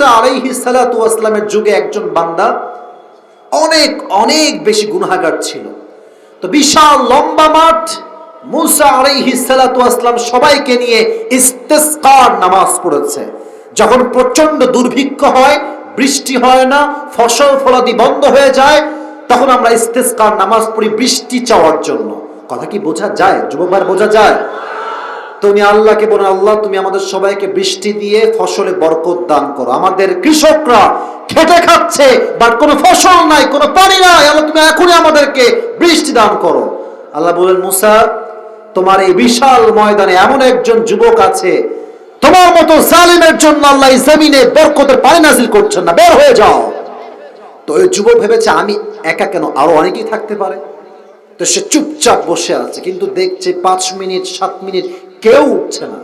মুসা আলাইহি সালাতু আসলামের যুগে একজন বান্দা অনেক অনেক বেশি ছিল। তো বিশাল লম্বা মাঠ, মুসা আলাইহি সালাতু আসলাম সবাইকে নিয়ে ইস্তেসকার নামাজ পড়েছে। যখন প্রচণ্ড দুর্ভিক্ষ হয়, বৃষ্টি হয় না, ফসল ফলাদি বন্ধ হয়ে যায়, তখন আমরা ইস্তেসকার নামাজ পড়ি বৃষ্টি চাওয়ার জন্য। কথা কি বোঝা যায়? যুবকবার বোঝা যায়? তুমি আল্লাহকে বলো, আল্লাহ, তুমি আমাদের সবাইকে বৃষ্টি দিয়ে ফসলে বরকত দান করো। আমাদের কৃষকরা খেটে খাচ্ছে বাট কোনো ফসল নাই, কোনো পানি নাই। আল্লাহ, তুমি এখনই আমাদেরকে বৃষ্টি দান করো। আল্লাহ বলেন মুসা, তোমার এই বিশাল ময়দানে এমন একজন যুবক আছে, তোমার মতো জালিমের জন্য আল্লাহ জমিনে বরকতের পানি নাজিল করছেন না। বের হয়ে যাও। তো ওই যুবক ভেবেছে, আমি একা কেন? আরও অনেকেই থাকতে পারে। তো সে চুপচাপ বসে আছে, কিন্তু দেখছে পাঁচ মিনিট, সাত মিনিট কেউ উঠছে না।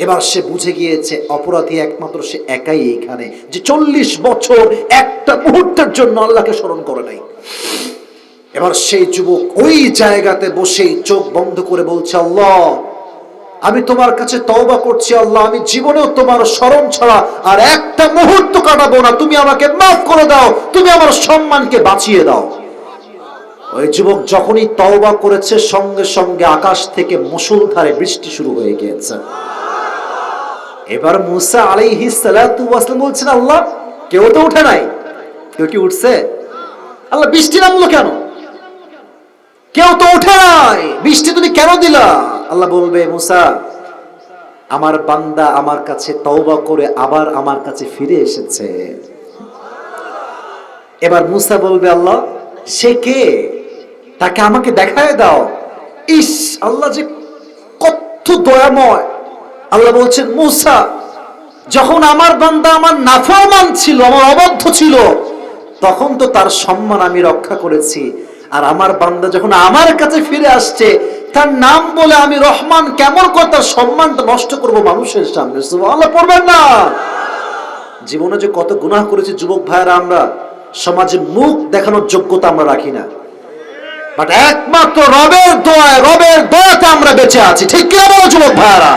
এবার সে বুঝে গিয়েছে অপরাধী একমাত্র সে একাই এখানে যে চল্লিশ বছর একটা মুহূর্তের জন্য আল্লাহকে স্মরণ করে নাই। এবার সেই যুবক ওই জায়গাতে বসেই চোখ বন্ধ করে বলছে, আল্লাহ, আমি তোমার কাছে তওবা করছি, আল্লাহ, আমি জীবনেও তোমার স্মরণ ছাড়া আর একটা মুহূর্ত কাটাবো না। তুমি আমাকে মাফ করে দাও, তুমি আমার সম্মানকে বাঁচিয়ে দাও। ওই যুবক যখনই তওবা করেছে, সঙ্গে সঙ্গে আকাশ থেকে মুষলধারে বৃষ্টি শুরু হয়ে গিয়েছে। এবার মুসা আলাইহি সালাতু ওয়াসালাম বলছেন, আল্লাহ, কেউ তো উঠে নাই। কেউ কি উঠছে? আল্লাহ, বৃষ্টি নামলো কেন? কেউ তো উঠে নাই। বৃষ্টি তুমি কেন দিলা? আল্লাহ বলবে, মুসা, আমার বান্দা আমার কাছে তওবা করে আবার আমার কাছে ফিরে এসেছে। এবার মুসা বলবে, আল্লাহ, সে কে? তাকে আমাকে দেখায় দাও। ইস, আল্লাহ যে কত দয়াময়। আল্লাহ বলছেন, মুসা, যখন আমার বান্দা আমার নাফরমান ছিল, আমার অবাধ্য ছিল, তখন তো তার সম্মান আমি রক্ষা করেছি। আর আমার বান্দা যখন আমার কাছে ফিরে আসছে, তার নাম বলে আমি রহমান কেমন করে তার সম্মানটা নষ্ট করব মানুষের সামনে? আল্লাহ পড়বেন না। জীবনে যে কত গুনাহ করেছি, যুবক ভাইয়েরা, আমরা সমাজে মুখ দেখানোর যোগ্যতা আমরা রাখি না। বাট একমাত্র রবের দোয়ায় রবের দয়াতে আমরা বেঁচে আছি। ঠিক কিনা বলো যুবক ভাইয়েরা?